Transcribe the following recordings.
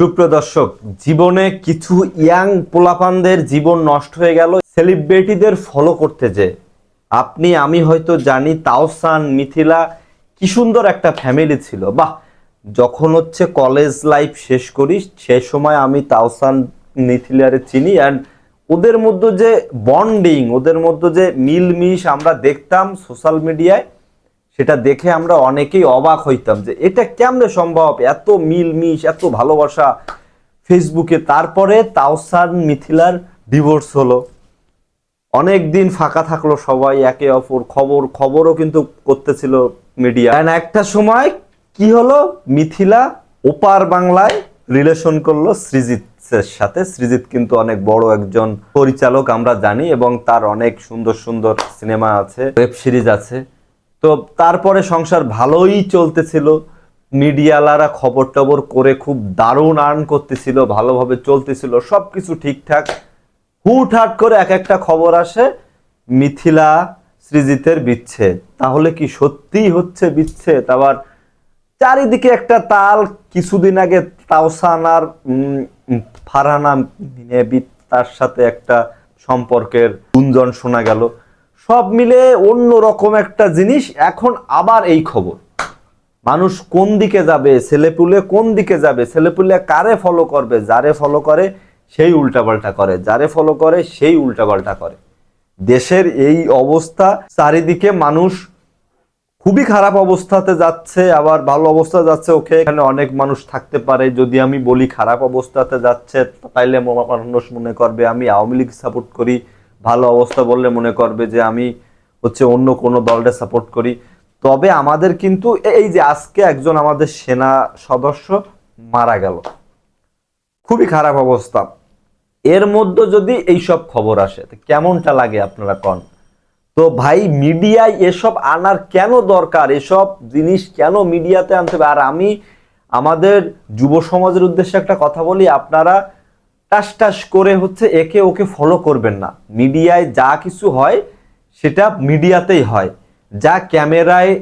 সুপ্রিয় দর্শক, জীবনে কিছু ইয়াং পোলাপানদের জীবন নষ্ট হয়ে গেল। সেলিব্রিটিদের ফলো করতে যে, আপনি, আমি হয়তো জানি তাওসান, মিথিলা, কি সুন্দর একটা ফ্যামিলি ছিল। বাহ! যখন হচ্ছে কলেজ লাইফ শেষ করি, সে সময় আমি তাওসান, মিথিলারে চিনি অ্যান্ড ওদের মধ্যে যে বন্ডিং ওদের মধ্যে যে মিলমিশ আমরা দেখতাম সোশ্যাল মিডিয়ায় সেটা দেখে আমরা অনেকেই অবাক হইতাম যে এটা কেমনে সম্ভব? এত মিলমিশ, এত ভালোবাসা ফেসবুকে। তারপরে তাওসান মিথিলার ডিভোর্স হলো। অনেক দিন ফাঁকা থাকল সবাই, একে অপর খবর, খবরও কিন্তু করতেছিল মিডিয়া একটা সময় কি হলো? মিথিলা ওপার বাংলায় রিলেশন করল সৃজিতের সাথে। সৃজিত কিন্তু অনেক বড় একজন পরিচালক, আমরা জানি, এবং তার অনেক সুন্দর সুন্দর সিনেমা আছে ওয়েব সিরিজ আছে। তো তারপরে সংসার ভালোই চলতেছিল। মিডিয়ালারা খবর টবর করে খুব দারুণ আর্ন করতেছিল ভালোভাবে চলতেছিল সব কিছু ঠিকঠাক। হুটহাট করে এক একটা খবর আসে মিথিলা সৃজিতের বিচ্ছেদ। তাহলে কি সত্যিই হচ্ছে বিচ্ছেদ? আবার চারিদিকে একটা তাল কিছুদিন আগে তাওসান আর উম, উম, ফারহানা নেবি তার সাথে একটা সম্পর্কের গুঞ্জন শোনা গেল। সব মিলে অন্য রকম একটা জিনিস। এখন আবার এই খবর। মানুষ কোন দিকে যাবে ছেলেপুলে কোন দিকে যাবে ছেলেপুলে কারে ফলো করবে, যারে ফলো করে সেই উল্টাপাল্টা করে, যারে ফলো করে সেই উল্টাপাল্টা করে। দেশের এই অবস্থা, চারিদিকে মানুষ খুবই খারাপ অবস্থাতে যাচ্ছে, আবার ভালো অবস্থা যাচ্ছে, ওকে এখানে অনেক মানুষ থাকতে পারে। যদি আমি বলি খারাপ অবস্থাতে যাচ্ছে, তাইলে মানুষ মনে করবে, আমি আওয়ামী লীগ সাপোর্ট করি ভালো অবস্থা বললে মনে করবে যে আমি হচ্ছে অন্য কোনো দলটা সাপোর্ট করি। তবে আমাদের কিন্তু এই যে আজকে একজন আমাদের সেনা সদস্য মারা গেল। খুবই খারাপ অবস্থা। এর মধ্যে যদি এইসব খবর আসে কেমনটা লাগে আপনারা কন? তো ভাই, মিডিয়ায় এসব আনার কেন দরকার? এসব জিনিস কেন মিডিয়াতে আনতে হবে? আর আমি আমাদের যুব সমাজের উদ্দেশ্যে একটা কথা বলি, আপনারা টাস টাস করে হচ্ছে একে ওকে ফলো করবেন না। মিডিয়ায় যা কিছু হয়, সেটা মিডিয়াতেই হয়। যা ক্যামেরায়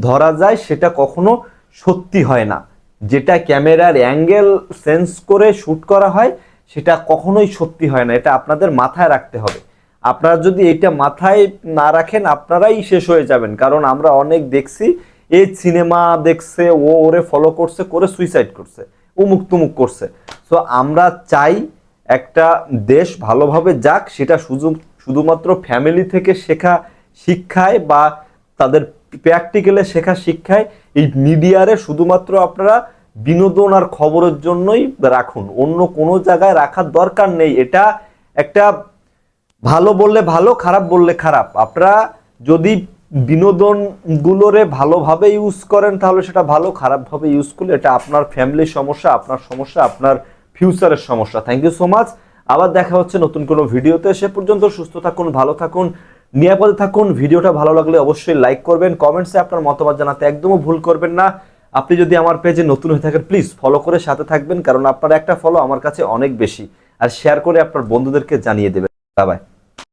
ধরা যায়, সেটা কখনো সত্যি হয় না। যেটা ক্যামেরার অ্যাঙ্গেল সেন্স করে শ্যুট করা হয়, সেটা কখনোই সত্যি হয় না। এটা আপনাদের মাথায় রাখতে হবে। আপনারা যদি এটা মাথায় না রাখেন, আপনারাই শেষ হয়ে যাবেন। কারণ আমরা অনেক দেখছি, এই সিনেমা দেখছে, ও ওরে ফলো করছে, করে সুইসাইড করছে। উমুক তুমুক করছে। সো আমরা চাই একটা দেশ ভালোভাবে যাক, সেটা শুধু শুধুমাত্র ফ্যামিলি থেকে শেখা শিক্ষায় বা তাদের প্র্যাকটিক্যালে শেখা শিক্ষায়, এই মিডিয়ারে শুধুমাত্র আপনারা বিনোদন আর খবরের জন্যই রাখুন। অন্য কোনো জায়গায় রাখার দরকার নেই। এটা একটা ভালো বললে ভালো, খারাপ বললে খারাপ। আপনারা যদি বিনোদন গুলোরে ভালোভাবে ইউজ করেন, তাহলে সেটা ভালো, খারাপভাবে ইউজ করলে এটা আপনার ফ্যামিলির সমস্যা, আপনার সমস্যা, আপনার ফিউচারের সমস্যা। থ্যাংক ইউ সো মাচ আবার দেখা হচ্ছে নতুন কোনো ভিডিওতে। সে পর্যন্ত সুস্থ থাকুন, ভালো থাকুন, নিরাপদে থাকুন। ভিডিওটা ভালো লাগলে অবশ্যই লাইক করবেন কমেন্টসে আপনার মতামত জানাতে একদমও ভুল করবেন না। আপনি যদি আমার পেজে নতুন হয়ে থাকেন প্লিজ ফলো করে সাথে থাকবেন, কারণ আপনার একটা ফলো আমার কাছে অনেক বেশি। আর শেয়ার করে আপনার বন্ধুদেরকে জানিয়ে দেবেন। বাই